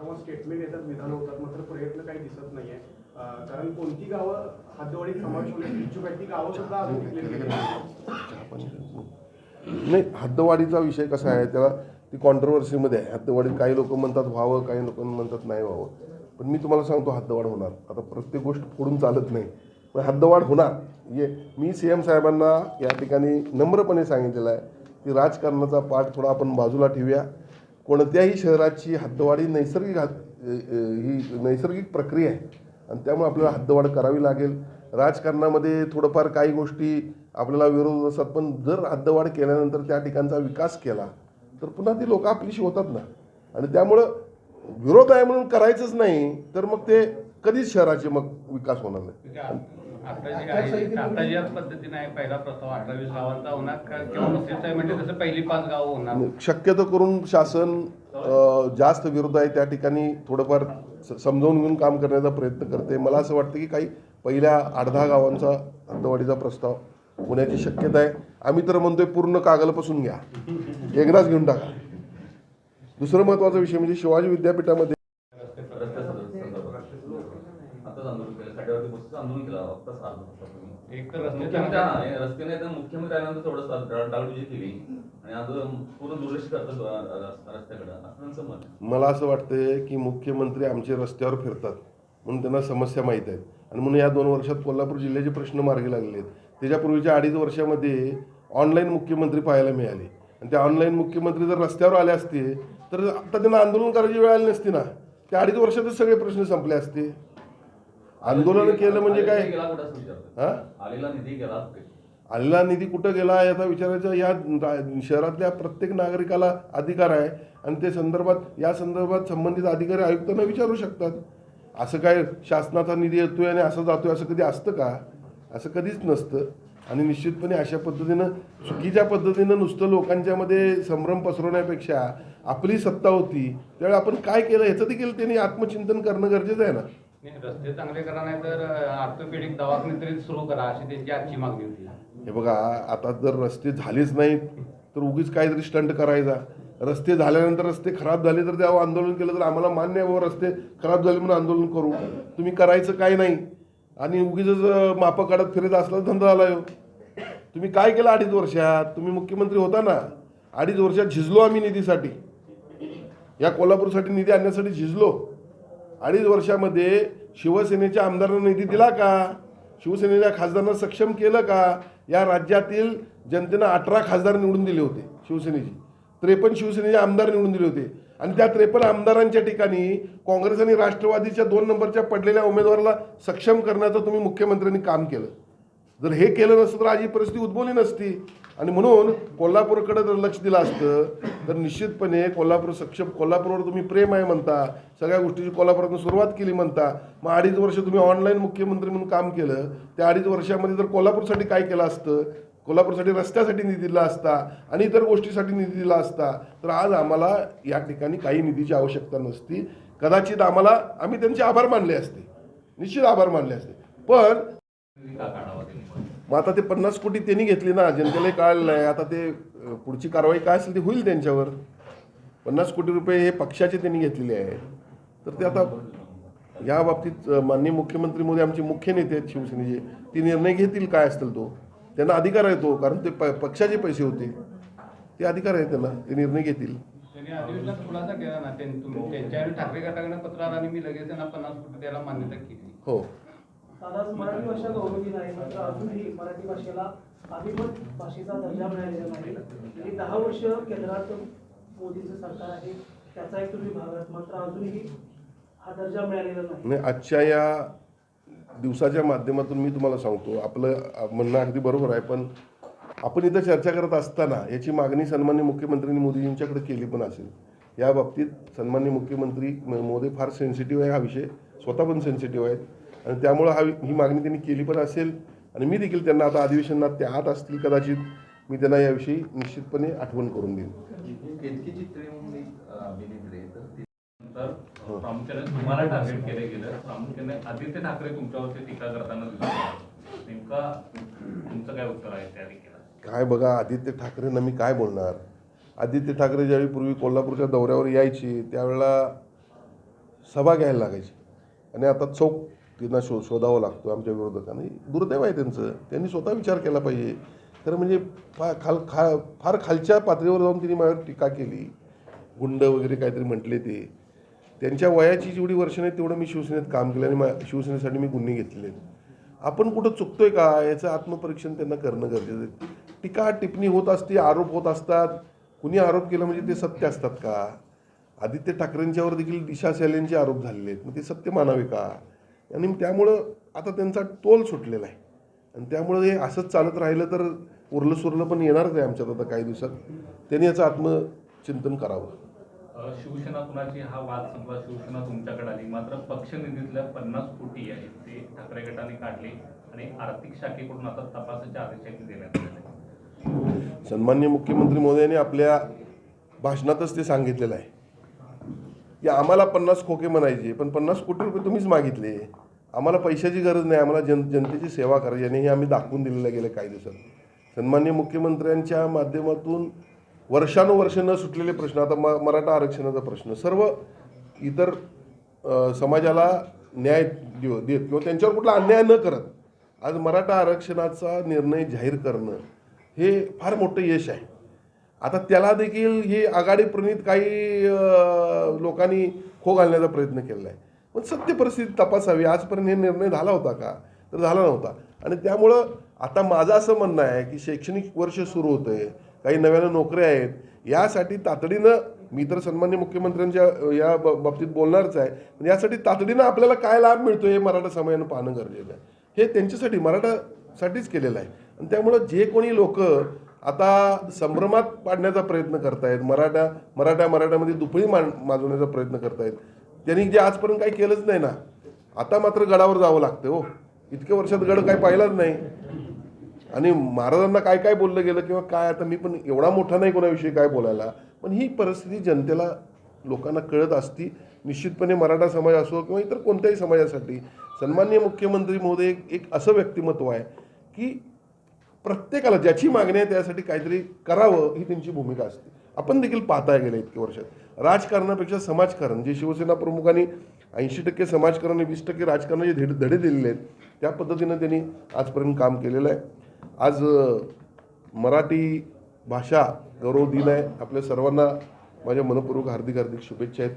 किंवा स्टेटमेंट याच्यात विधान होतात. मात्र प्रयत्न काही दिसत नाहीये. कारण कोणती गावं हद्दवाढीत समावेश होण्याची इच्छुक आहेत ती गावं सुद्धा अजून टिकलेली नाही हद्दवाढीचा विषय कसा आहे त्याला ती कॉन्ट्रोवर्सीमध्ये आहे. हद्दवाढी काही लोक म्हणतात व्हावं काही लोक म्हणतात नाही व्हावं. पण मी तुम्हाला सांगतो हद्दवाढ होणार. आता प्रत्येक गोष्ट फोडून चालत नाही. पण हद्दवाढ होणार. ये मी सी एम साहेबांना या ठिकाणी नम्रपणे सांगितलेलं आहे की राजकारणाचा पाठ थोडा आपण बाजूला ठेवूया. कोणत्याही शहराची हद्दवाढी नैसर्गिक हद ही नैसर्गिक प्रक्रिया आहे. आणि त्यामुळे आपल्याला हद्दवाढ करावी लागेल. राजकारणामध्ये थोडंफार काही गोष्टी आपल्याला विरोध असतात पण जर हद्दवाढ केल्यानंतर त्या ठिकाणचा विकास केला तर पुन्हा ती लोक आपलीशी होतात ना. आणि त्यामुळं विरोध आहे म्हणून करायचंच नाही तर मग ते कधीच शहराचे मग विकास होणार नाही. आता जे आहे आता ज्या पद्धतीने आहे पहिला प्रस्ताव अठरा वीस गावांचा होणार. का- किंवा पस्तीस आहे म्हणजे तसं पहिली पाच गावं होणार. शक्यतो करून शासन जास्त विरोध आहे त्या ठिकाणी थोडंफार समजावून घेऊन काम करण्याचा प्रयत्न करते. मला असं वाटतं की काही पहिल्या आठ दहा गावांचा हद्दवाढीचा प्रस्ताव होण्याची शक्यता आहे. आम्ही तर म्हणतोय पूर्ण कागलपासून घ्या. एकदाच घेऊन टाका. दुसरं महत्त्वाचा विषय म्हणजे शिवाजी विद्यापीठामध्ये आताच आंदोलन केलं खाट्यावरती बसून आंदोलन केलं अर्धा तासापूर्वी. एक तर रस्ते मुख्यमंत्री रस्ते नाही तर मुख्यमंत्री आल्यानंतर थोडंसं डाळ- डाळबुजी केली. आणि आज पूर्ण दुर्लक्ष करतात रस्त्याकडे. असं त्यांचं मत आहे. मला असं वाटतंय की मुख्यमंत्री आमचे रस्त्यावर फिरतात म्हणून त्यांना समस्या माहीत आहेत. आणि म्हणून या दोन वर्षात कोल्हापूर जिल्ह्याचे प्रश्न मार्गी लागले आहेत. त्याच्यापूर्वीच्या अडीच वर्षामध्ये ऑनलाईन मुख्यमंत्री पाहायला मिळाले. आणि त्या ऑनलाईन मुख्यमंत्री जर रस्त्यावर आले असते तर आता त्यांना आंदोलन करायची वेळ आली नसती ना. त्या अडीच वर्षातच सगळे प्रश्न संपले असते. आंदोलन केलं म्हणजे काय. हां? आलेला निधी कुठे? गेला याचा विचारायचा? या शहरातल्या प्रत्येक नागरिकाला अधिकार आहे आणि ते संदर्भात या संदर्भात संबंधित अधिकारी आयुक्तांना विचारू शकतात. असं काय शासनाचा निधी येतोय आणि असं जातोय असं कधी असतं का? असं कधीच नसतं. आणि निश्चितपणे अशा पद्धतीनं चुकीच्या पद्धतीनं नुसतं लोकांच्यामध्ये संभ्रम पसरवण्यापेक्षा आपली सत्ता होती त्यावेळी आपण काय केलं? ह्याचं देखील त्यांनी आत्मचिंतन करणं गरजेचं आहे ना. रस्ते चांगले करा नाही तर ऑर्थोपेडिक दवाखाने तरी सुरू करा अशी त्यांची आजची मागणी होती. हे बघा आता जर रस्ते झालेच नाहीत तर उगीच काहीतरी स्टंट करायचा. रस्ते झाल्यानंतर रस्ते खराब झाले तर त्यावर आंदोलन केलं तर आम्हाला मान्य आहे बाबा रस्ते खराब झाले म्हणून आंदोलन करू. तुम्ही करायचं काय नाही. आणि उगीच मापं काढत फिरत असला धंदा झाला ह्यो. तुम्ही काय केलं अडीच वर्षात? तुम्ही मुख्यमंत्री होता ना? अडीच वर्षात झिजलो आम्ही निधीसाठी. या कोल्हापूरसाठी निधी आणण्यासाठी झिजलो. अडीच वर्षामध्ये शिवसेनेच्या आमदारांना निधी दिला का? शिवसेनेच्या खासदारांना सक्षम केलं का? या राज्यातील जनतेनं अठरा खासदार निवडून दिले होते शिवसेनेची. त्रेपन्न शिवसेनेचे आमदार निवडून दिले होते. आणि त्या त्रेपन्न आमदारांच्या ठिकाणी काँग्रेस आणि राष्ट्रवादीच्या दोन नंबरच्या पडलेल्या उमेदवाराला सक्षम करण्याचं तुम्ही मुख्यमंत्र्यांनी काम केलं. जर हे केलं नसतं तर आज ही परिस्थिती उद्भवली नसती. आणि म्हणून कोल्हापूरकडे जर लक्ष दिलं असतं तर निश्चितपणे कोल्हापूर सक्षम कोल्हापूरवर तुम्ही प्रेम आहे म्हणता सगळ्या गोष्टीची कोल्हापुरातून सुरुवात केली म्हणता मग अडीच वर्ष तुम्ही ऑनलाईन मुख्यमंत्री म्हणून काम केलं त्या अडीच वर्षामध्ये जर कोल्हापूरसाठी काय केलं असतं कोल्हापूरसाठी रस्त्यासाठी निधी दिला असता आणि इतर गोष्टीसाठी निधी दिला असता तर आज आम्हाला या ठिकाणी काही निधीची आवश्यकता नसती. कदाचित आम्हाला आम्ही त्यांचे आभार मानले असते. निश्चित आभार मानले असते. पण निधी का काढावा त्यांनी? मग आता ते पन्नास कोटी त्यांनी घेतली ना जनतेला कळलेलं आहे. आता ते पुढची कारवाई काय असेल ती होईल त्यांच्यावर. पन्नास कोटी रुपये हे पक्षाचे त्यांनी घेतलेले आहे. तर ते आता या बाबतीत माननीय मुख्यमंत्री मोदी आमचे मुख्य नेते आहेत शिवसेनेचे ते निर्णय घेतील काय असतील तो. त्यांना अधिकार आहे तो कारण ते प पक्षाचे पैसे होते. ते अधिकार आहे त्यांना ते निर्णय घेतील. हो. दादा मराठी भाषा गौरवली नाही मात्र अजूनही मराठी भाषेला अधिकृत भाषेचा दर्जा मिळालेला नाही. गेली दहा वर्ष केंद्रात मोदीचं सरकार आहे त्याचा एक तुम्ही भाग आहात मात्र अजूनही हा दर्जा मिळालेला नाही. आजच्या या दिवसाच्या माध्यमातून मी तुम्हाला सांगतो आपलं म्हणणं अगदी बरोबर आहे पण आपण इथं चर्चा करत असताना याची मागणी सन्मान्य मुख्यमंत्र्यांनी मोदीजींच्याकडे केली पण असेल. या बाबतीत सन्मान्य मुख्यमंत्री मोदी फार सेन्सिटिव्ह आहे हा विषय स्वतः पण सेन्सिटिव्ह आहेत. आणि त्यामुळं हा ही मागणी त्यांनी केली पण असेल. आणि मी देखील त्यांना आता अधिवेशनात ते आत असतील कदाचित मी त्यांना याविषयी निश्चितपणे आठवण करून देईन. प्रामुख्याने तुम्हाला टार्गेट केलं गेलं. प्रामुख्याने आदित्य ठाकरे तुमच्यावरती टीका करताना दिसत नेमका तुमचं काय उत्तर आहे त्या टीकेला काय बघा आदित्य ठाकरेंना मी काय बोलणार? आदित्य ठाकरे ज्यावेळी पूर्वी कोल्हापूरच्या दौऱ्यावर यायचे त्यावेळेला सभा घ्यायला लागायची. आणि आता चौक त्यांना शो शोधावं लागतो आमच्या विरोधकांनी. म्हणजे दुर्दैव आहे त्यांचं. त्यांनी स्वतः विचार केला पाहिजे. तर म्हणजे फार खाल खा फार खालच्या पातळीवर जाऊन त्यांनी माझ्यावर टीका केली. गुंड वगैरे काहीतरी म्हटले ते. त्यांच्या वयाची जेवढी वर्ष नाही तेवढं मी शिवसेनेत काम केलं आणि मा शिवसेनेसाठी मी गुन्हे घेतलेले आहेत. आपण कुठं चुकतोय का? याचं आत्मपरीक्षण त्यांना करणं गरजेचं आहे. टीका टिप्पणी होत असते आरोप होत असतात. कुणी आरोप केला म्हणजे ते सत्य असतात का? आदित्य ठाकरेंच्यावर देखील दिशा सॅलेंचे आरोप झालेले आहेत. मग ते सत्य मानावे का? आणि त्यामुळं आता त्यांचा तोल सुटलेला आहे. आणि त्यामुळं हे असंच चालत राहिलं तर उरलं सुरलं पण येणारच आहे आमच्यात आता काही दिवसात. त्यांनी याचं आत्मचिंतन करावं. शिवसेना कुणाची? हा वाद संपला. शिवसेना तुमच्याकडे आली. मात्र पक्षनिधीतल्या पन्नास कोटी आहेत ते ठाकरे गटाने काढले आणि आर्थिक शाखेकडून आता तपासाचे आदेश देण्यात आले सन्मान्य मुख्यमंत्री मोदयांनी आपल्या भाषणातच ते सांगितलेलं आहे. की आम्हाला पन्नास खोके म्हणायचे पण पन्नास कोटी रुपये तुम्हीच मागितले. आम्हाला पैशाची गरज नाही आम्हाला जन जनतेची सेवा करायची आणि हे आम्ही दाखवून दिलेलं गेलं काही दिवसात. सन्मान्य मुख्यमंत्र्यांच्या माध्यमातून वर्षानुवर्ष न सुटलेले प्रश्न आता म मराठा आरक्षणाचा प्रश्न सर्व इतर समाजाला न्याय देव देत किंवा त्यांच्यावर कुठला अन्याय न करत आज मराठा आरक्षणाचा निर्णय जाहीर करणं हे फार मोठं यश आहे. आता त्याला देखील ही आघाडी प्रणित काही लोकांनी खो घालण्याचा प्रयत्न केलेला आहे पण सत्य परिस्थिती तपासावी. आजपर्यंत हे निर्णय झाला होता का? तर झाला नव्हता. आणि त्यामुळं आता माझं असं म्हणणं आहे की शैक्षणिक वर्ष सुरू होतं आहे काही नव्यानं नोकऱ्या आहेत. यासाठी तातडीनं मी तर सन्मान्य मुख्यमंत्र्यांच्या या ब- बाबतीत बोलणारच आहे. पण यासाठी तातडीनं आपल्याला काय लाभ मिळतो हे मराठा समाजानं पाहणं गरजेचं आहे. हे त्यांच्यासाठी मराठासाठीच केलेलं आहे. आणि त्यामुळं जे कोणी लोक आता संभ्रमात पाडण्याचा प्रयत्न करतायत. मराठा मराठा मराठामध्ये दुपळी मा माजवण्याचा प्रयत्न करतायत. त्यांनी जे आजपर्यंत काही केलंच नाही ना आता मात्र गडावर जावं लागतं हो. इतक्या वर्षात गड काय पाहिलाच नाही. आणि महाराजांना काय काय बोललं गेलं किंवा काय आता मी पण एवढा मोठा नाही कोणाविषयी काय बोलायला. पण ही परिस्थिती जनतेला लोकांना कळत असती. निश्चितपणे मराठा समाज असो किंवा इतर कोणत्याही समाजासाठी सन्मान्य मुख्यमंत्री महोदय एक असं व्यक्तिमत्व आहे की प्रत्येकाला ज्याची मागणी आहे त्यासाठी काहीतरी करावं ही त्यांची भूमिका असते. आपण देखील पाहताय गेल्या इतक्या वर्षात. राजकारणापेक्षा समाजकारण जे शिवसेना प्रमुखांनी ऐंशी टक्के समाजकारण आणि वीस टक्के राजकारणाचे धडे धडे दिलेले आहेत त्या पद्धतीनं त्यांनी आजपर्यंत काम केलेलं आहे. आज मराठी भाषा गौरव दिन आहे. आपल्या सर्वांना माझ्या मनपूर्वक हार्दिक हार्दिक शुभेच्छा आहेत.